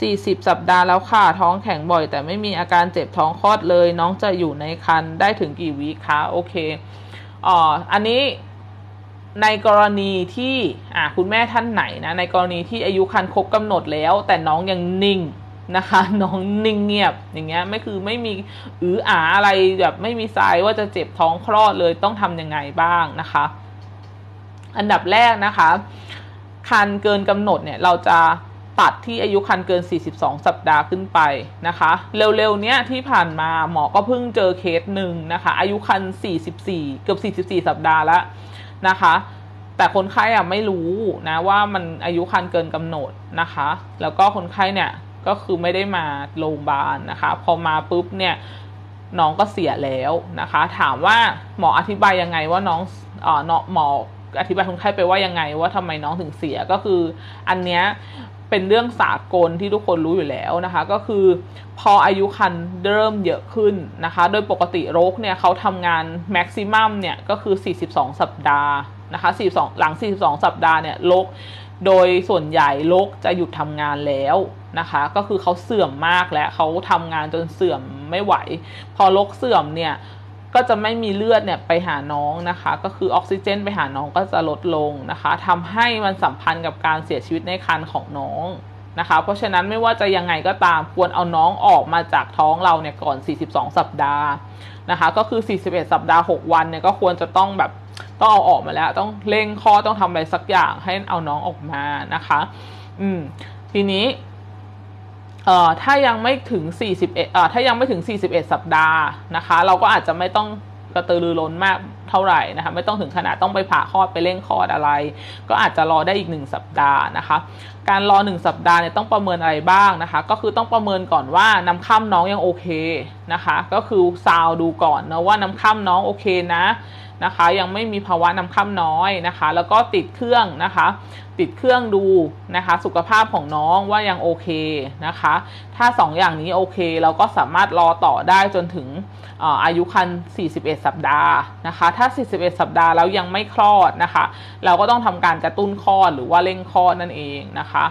40 สัปดาห์แล้วค่ะ ท้องแข็งบ่อย แต่ไม่มีอาการเจ็บท้องคลอดเลย น้องจะอยู่ในครรภ์ได้ถึงกี่วีคคะโอเคอ๋ออันนี้ในกรณีที่อ่าคุณแม่ท่านไหนนะในกรณีที่อายุครรภ์ครบกำหนดแล้ว แต่น้องยังนิ่งนะคะน้องนิ่งเงียบอย่างเงี้ยไม่คือไม่มีอืออาอะไรแบบไม่มีทรายว่าจะเจ็บท้องคลอดเลยต้องทำยังไงบ้างนะคะ อันดับแรกนะคะคันเกินกำหนดเนี่ยเราจะ ตัดที่อายุคันเกิน 42 สัปดาห์ขึ้นไปนะคะ เร็วๆเนี้ยที่ผ่านมาหมอก็เพิ่งเจอเคสหนึ่งนะคะ อายุคัน44 เกือบ 44 สัปดาห์แล้วนะคะ แต่คนไข้อะไม่รู้นะว่ามันอายุคันเกินกำหนดนะคะ แล้วก็คนไข้เนี่ยก็คือไม่ได้มาโรงพยาบาลนะคะ พอมาปุ๊บเนี่ยน้องก็เสียแล้วนะคะ ถามว่าหมออธิบายยังไงว่าน้องเอ่อหมอ อธิบายคนไข้ไปว่ายังไง ว่าทำไมน้องถึงเสียก็คือ อันเนี้ยเป็นเรื่องสากลที่ทุกคนรู้อยู่แล้วนะคะ ก็คือพออายุคันเริ่มเยอะขึ้นนะคะ โดยปกติโรคเนี่ยเขาทำงานแม็กซิมัมเนี่ยก็คือ 42 สัปดาห์นะคะ42หลัง 42 สัปดาห์เนี่ยโรคโดยส่วนใหญ่โรคจะหยุดทำงานแล้วนะคะ ก็คือเขาเสื่อมมากแล้วเขาทำงานจนเสื่อมไม่ไหว พอโรคเสื่อมเนี่ย ก็จะไม่มีเลือดเนี่ยไปหาน้องนะคะ ก็คือออกซิเจน ไปหาน้องก็จะลดลงนะคะทำให้มันสัมพันธ์กับการเสียชีวิตในครรภ์ของน้องนะคะ เพราะฉะนั้นไม่ว่าจะยังไงก็ตามควรเอาน้องออกมาจากท้องเราเนี่ยก่อน 42 สัปดาห์นะคะ ก็คือ 41 สัปดาห์ 6 วันเนี่ยก็ควรจะต้องแบบต้องเอาออกมาแล้ว ต้องเร่งคลอต้องทำอะไรสักอย่างให้เอาน้องออกมานะคะ อืมทีนี้ เอ่อถ้ายังไม่ถึง 41เอ่อถ้ายังไม่ถึง 41 สัปดาห์นะคะ เราก็อาจจะไม่ต้องกระตือรือร้นมากเท่าไหร่นะคะไม่ต้องถึงขนาดต้องไปผ่าคลอดไปเร่งคลอดอะไร ก็อาจจะรอได้อีก 1 สัปดาห์นะคะ การรอ 1 สัปดาห์เนี่ยต้องประเมินอะไรบ้างนะคะ ก็คือต้องประเมินก่อนว่าน้ำค่ำน้องยังโอเคนะคะ ก็คือซาวดูก่อนนะว่าน้ำค่ำน้องโอเคนะ นะคะ ยังไม่มีภาวะน้ำค่ำน้อยนะคะ แล้วก็ติดเครื่องนะคะ ติดเครื่องดูนะคะ สุขภาพของน้องว่ายังโอเคนะคะ ถ้า 2 อย่างนี้โอเค เราก็สามารถรอต่อได้จนถึงอายุคัน41 สัปดาห์นะคะ ถ้า 41 สัปดาห์แล้วยังไม่คลอดนะคะ เราก็ต้องทำการกระตุ้นคลอดหรือว่าเร่งคลอดนั่นเองนะคะ